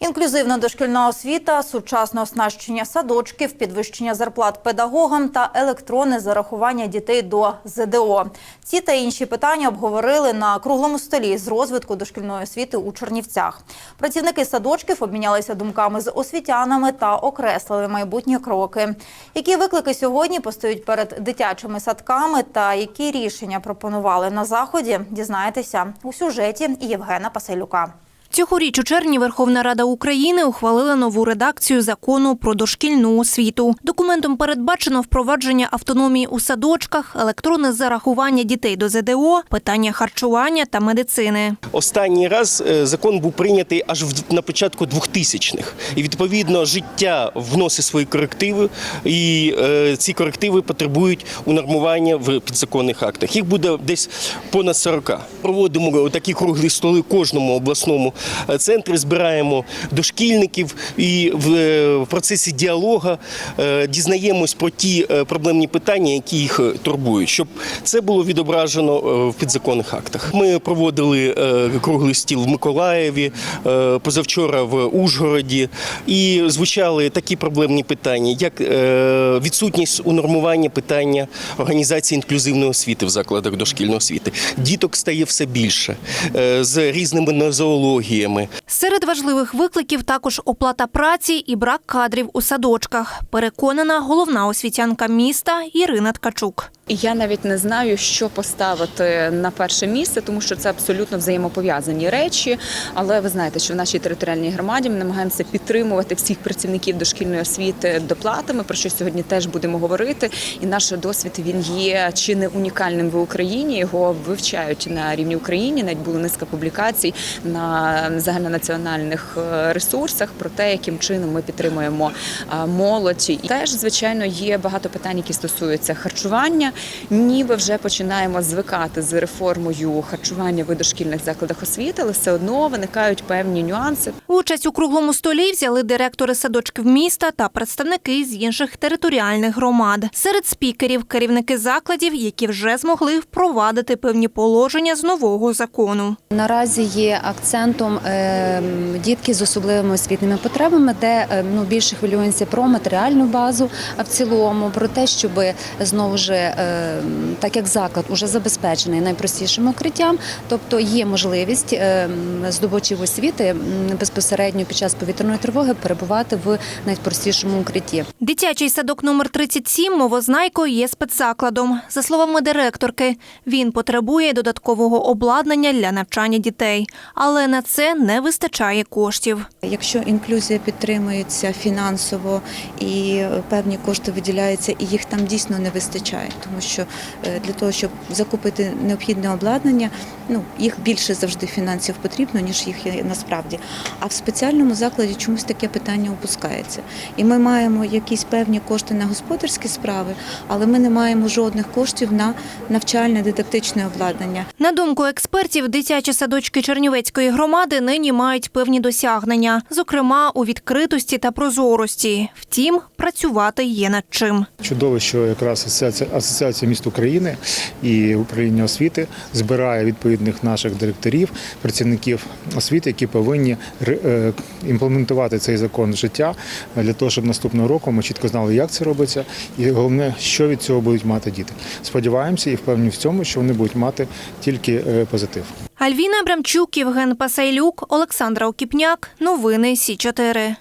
Інклюзивна дошкільна освіта, сучасне оснащення садочків, підвищення зарплат педагогам та електронне зарахування дітей до ЗДО. Ці та інші питання обговорили на круглому столі з розвитку дошкільної освіти у Чернівцях. Працівники садочків обмінялися думками з освітянами та окреслили майбутні кроки. Які виклики сьогодні постають перед дитячими садками та які рішення пропонували на заході, дізнаєтеся у сюжеті Євгена Пасилюка. Цьогоріч у червні Верховна Рада України ухвалила нову редакцію закону про дошкільну освіту. Документом передбачено впровадження автономії у садочках, електронне зарахування дітей до ЗДО, питання харчування та медицини. Останній раз е, закон був прийнятий аж на початку 2000-х. І відповідно життя вносить свої корективи, і е, ці корективи потребують унормування в підзаконних актах. Їх буде десь понад 40. Проводимо такі круглі столи кожному обласному центрі, збираємо дошкільників і в, е, процесі діалогу е, дізнаємось про ті е, проблемні питання, які їх турбують, щоб це було відображено в підзаконних актах. Ми проводили круглий стіл в Миколаєві, позавчора в Ужгороді, і звучали такі проблемні питання, як відсутність унормування питання організації інклюзивної освіти в закладах дошкільної освіти. Діток стає все більше з різними нозологіями. Серед важливих викликів також оплата праці і брак кадрів у садочках. Переконана головна освітянка міста Ірина Ткачук. Я навіть не знаю, що поставити на перше місце, тому що це абсолютно взаємопов'язані речі. Але ви знаєте, що в нашій територіальній громаді ми намагаємося підтримувати всіх працівників дошкільної освіти доплатами, про що сьогодні теж будемо говорити. І наш досвід він є чи не унікальним в Україні. Його вивчають на рівні України. Навіть була низка публікацій на загальнонаціональних е, ресурсах про те, яким чином ми підтримуємо е, молодь. І теж звичайно є багато питань, які стосуються харчування. Ніби вже починаємо звикати з реформою харчування в дошкільних закладах освіти, але все одно виникають певні нюанси. Участь у круглому столі взяли директори садочків міста та представники з інших територіальних громад. Серед спікерів керівники закладів, які вже змогли впровадити певні положення з нового закону. Наразі є акцентом е, дітки з особливими освітніми потребами, де е, ну більше хвилюємося про матеріальну базу, а в цілому про те, щоб знову ж е, так як заклад уже забезпечений найпростішим укриттям, тобто є можливість е, здобувачів освіти безпосередньо під час повітряної тривоги перебувати в найпростішому укритті. Дитячий садок номер 37 Мовознайко є спецзакладом. За словами директорки, він потребує додаткового обладнання для навчання дітей, але на це не вистачає коштів. Якщо інклюзія підтримується фінансово і певні кошти виділяються, і їх там дійсно не вистачає, тому що е, для того, щоб закупити необхідне обладнання, ну їх більше завжди фінансів потрібно, ніж їх є насправді. А в спеціальному закладі чомусь таке питання опускається. І ми маємо якісь певні кошти на господарські справи, але ми не маємо жодних коштів на навчальне дидактичне обладнання. На думку експертів, дитячі садочки Чернівецької громади нині мають певні досягнення, зокрема у відкритості та прозорості. Втім, працювати є над чим. Чудово, що якраз асоціація, асоціація міст України і управління освіти збирає відповідних наших директорів, працівників освіти, які повинні е, імплементувати цей закон життя для того, щоб наступного року ми чітко знали, як це робиться, і головне, що від цього будуть мати діти. Сподіваємося і впевнені в цьому, що вони будуть мати тільки е, позитив. Альвіна Абрамчук, Євген Пасайлюк, Олександра Окіпняк. Новини Сі 4